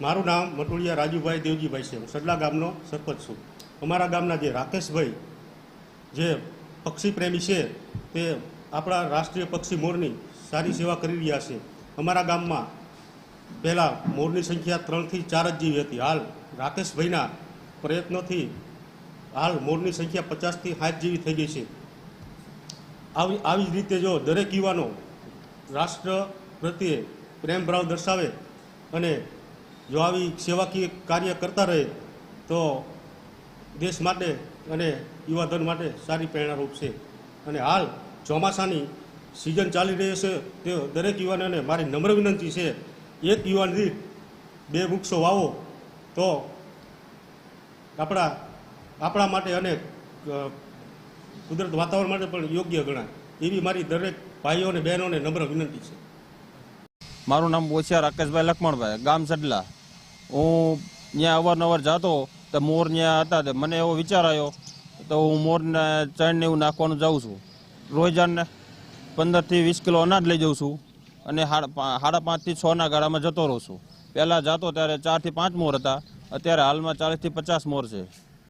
મારું નામ મટુળિયા રાજુભાઈ દેવજીભાઈ છે. હું સડલા ગામનો સરપંચ છું. અમારા ગામના જે રાકેશભાઈ, જે પક્ષી પ્રેમી છે, તે આપણા રાષ્ટ્રીય પક્ષી મોરની સારી સેવા કરી રહ્યા છે. અમારા ગામમાં પહેલાં મોરની સંખ્યા ત્રણથી ચાર જ જેવી હતી. હાલ રાકેશભાઈના પ્રયત્નોથી હાલ મોરની સંખ્યા પચાસથી સાઠ જેવી થઈ ગઈ છે. આવી આવી જ રીતે જો દરેક યુવાનો રાષ્ટ્ર પ્રત્યે પ્રેમ દર્શાવે અને જો આવી સેવાકીય કાર્ય કરતા રહે, તો દેશ માટે અને યુવાધન માટે સારી પ્રેરણારૂપ છે. અને હાલ ચોમાસાની સિઝન ચાલી રહી છે, તે દરેક યુવાનોને મારી નમ્ર વિનંતી છે, એક યુવાન દીઠ બે વૃક્ષો વાવો, તો આપણા આપણા માટે અને કુદરત વાતાવરણ માટે પણ યોગ્ય ગણાય. એવી મારી દરેક ભાઈઓ અને બહેનોને નમ્ર વિનંતી છે. મારું નામ બોસિયા રાકેશભાઈ લખમણભાઈ, ગામ સડલા હું ત્યાં અવારનવાર જતો, તો મોર ત્યાં હતા, તે મને એવો વિચાર આવ્યો તો હું મોરને ચણને એવું નાખવાનું જાઉં છું. રોજાને પંદરથી વીસ કિલો અનાજ લઈ જાઉં છું અને સાડા પાંચથી છના ગાળામાં જતો રહું છું. પહેલાં જતો ત્યારે ચારથી પાંચ મોર હતા, અત્યારે હાલમાં ચાલીસથી પચાસ મોર છે.